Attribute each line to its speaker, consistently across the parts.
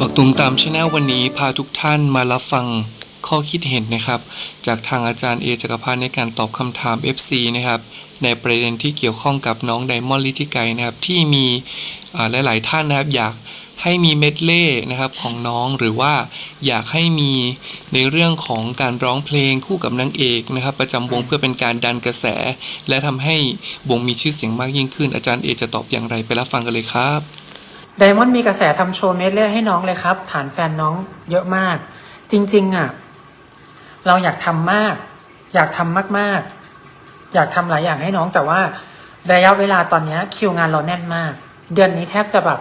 Speaker 1: บักตุมตามชาแนลวันนี้พาทุกท่านมารับฟังข้อคิดเห็นนะครับ จากทางอาจารย์เอจักรพันธ์ในการตอบคำถาม FC นะครับ ในประเด็นที่เกี่ยวข้องกับน้องไดมอนด์ลิทิไกนะครับ ที่มีอ่าหลาย ๆ ท่านนะครับอยากให้มีเมดเล่นะครับของน้องหรือว่าอยากให้มีในเรื่องของการร้องเพลงคู่กับนางเอกนะครับ ประจำวงเพื่อเป็นการดันกระแส และทำให้วงมีชื่อเสียงมากยิ่งขึ้น อาจารย์เอจะตอบอย่างไรไปรับฟังกันเลยครับ
Speaker 2: ไดมอนด์มีกระแสทำโชว์เมดเล่ให้น้องเลยครับ ฐานแฟนน้องเยอะมาก จริงๆอะเราอยากทำมาก อยากทำมากๆ อยากทำหลายอย่างให้น้องแต่ว่าระยะเวลาตอนนี้คิวงานเราแน่นมาก เดือนนี้แทบจะแบบ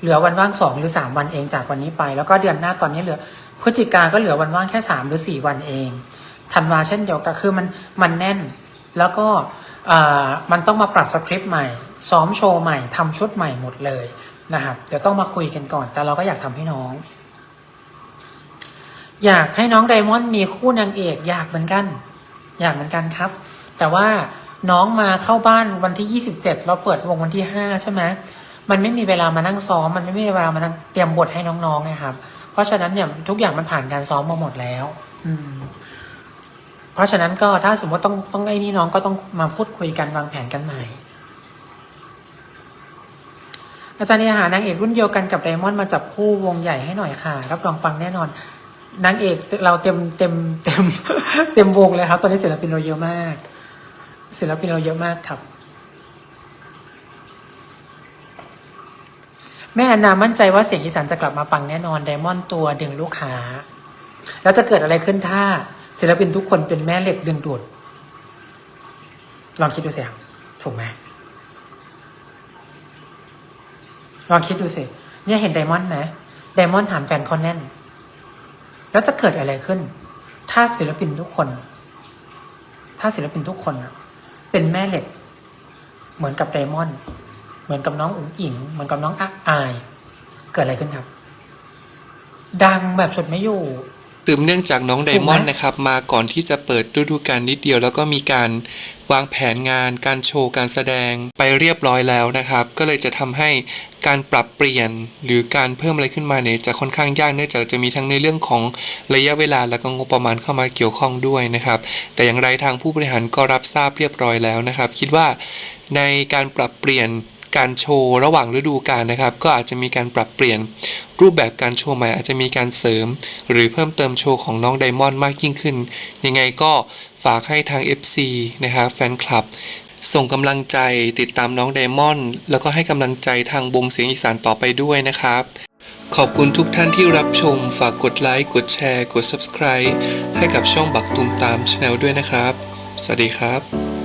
Speaker 2: เหลือวันว่างสองหรือสามวันเองจากวันนี้ไป แล้วก็เดือนหน้าตอนนี้เหลือพฤศจิกาก็เหลือวันว่างแค่สามหรือสี่วันเองธันวาเช่นเดียวกันคือมันมันแน่น แล้วก็อ่ามันต้องมาปรับสคริปต์ใหม่ ซ้อมโชว์ใหม่ทำชุดใหม่หมดเลย นะครับเดี๋ยวต้องมาคุยกันก่อน แต่เราก็อยากทำให้น้อง อยากให้น้องไดมอนด์มีคู่นางเอกอยากเหมือนกัน อยากเหมือนกันครับ แต่ว่าน้องมาเข้าบ้านวันที่ยี่สิบเจ็ดเราเปิดวงวันที่ห้าใช่ไหมมันไม่มีเวลามานั่งซ้อม มันไม่มีเวลามานั่งเตรียมบทให้น้องๆนะครับ เพราะฉะนั้นเนี่ยทุกอย่างมันผ่านการซ้อมมาหมดแล้ว อืม เพราะฉะนั้นก็ถ้าสมมติต้องต้องไอ้นี่น้องก็ต้องมาพูดคุยกันวางแผนกันใหม่ อาจารย์เนี่ยหานางเอกรุ่นเดียวกันกับไดมอนด์มาจับคู่วงใหญ่ให้หน่อยค่ะ รับรองปังแน่นอนนางเอกเราเต็มเต็มเต็มเต็มวงเลยครับ ตอนนี้ศิลปินเราเยอะมาก ศิลปินเราเยอะมากครับ แม่แอนนามั่นใจว่าเสียงอีสานจะกลับมาปังแน่นอนไดมอนด์ตัวดึงลูกค้า แล้วจะเกิดอะไรขึ้นถ้าศิลปินทุกคนเป็นแม่เหล็กดึงดูดลองคิดดูสิครับถูกไหม ลองคิดดูสิ เนี่ยเห็นไดมอนด์ไหมไดมอนด์ฐานแฟนคอนแน่น แล้วจะเกิดอะไรขึ้น ถ้าศิลปินทุกคน ถ้าศิลปินทุกคนอะเป็นแม่เหล็ก เหมือนกับไดมอนด์เหมือนกับน้องอุ๋งอิง เหมือนกับน้องอักอาย เกิดอะไรขึ้นครับ ดังแบบฉุดไม่อยู่
Speaker 1: ตืมเนื่องจากน้องไดมอนด์นะครับมาก่อนที่จะเปิดฤดูกาลนิดเดียว แล้วก็มีการวางแผนงาน การโชว์การแสดงไปเรียบร้อยแล้วนะครับ ก็เลยจะทำให้การปรับเปลี่ยนหรือการเพิ่มอะไรขึ้นมาเนี่ยจะค่อนข้างยากเนื่องจากจะมีทั้งในเรื่องของระยะเวลาและก็งบประมาณเข้ามาเกี่ยวข้องด้วยนะครับ แต่อย่างไรทางผู้บริหารก็รับทราบเรียบร้อยแล้วนะครับ คิดว่าในการปรับเปลี่ยนการโชว์ระหว่างฤดูกาลนะครับ ก็อาจจะมีการปรับเปลี่ยน รูปแบบการโชว์ใหม่อาจจะมีการเสริม หรือเพิ่มเติมโชว์ของน้องไดมอนด์มากยิ่งขึ้น ยังไงก็ฝากให้ทาง FC นะครับแฟนคลับ ส่งกำลังใจติดตามน้องไดมอนด์แล้วก็ให้กำลังใจทางวงเสียงอีสานต่อไปด้วยนะครับ ขอบคุณทุกท่านที่รับชม ฝากกดไลค์กดแชร์ กด Subscribe ให้กับช่องบักตูมตามช n แนลด้วยนะครับ สวัสดีครับ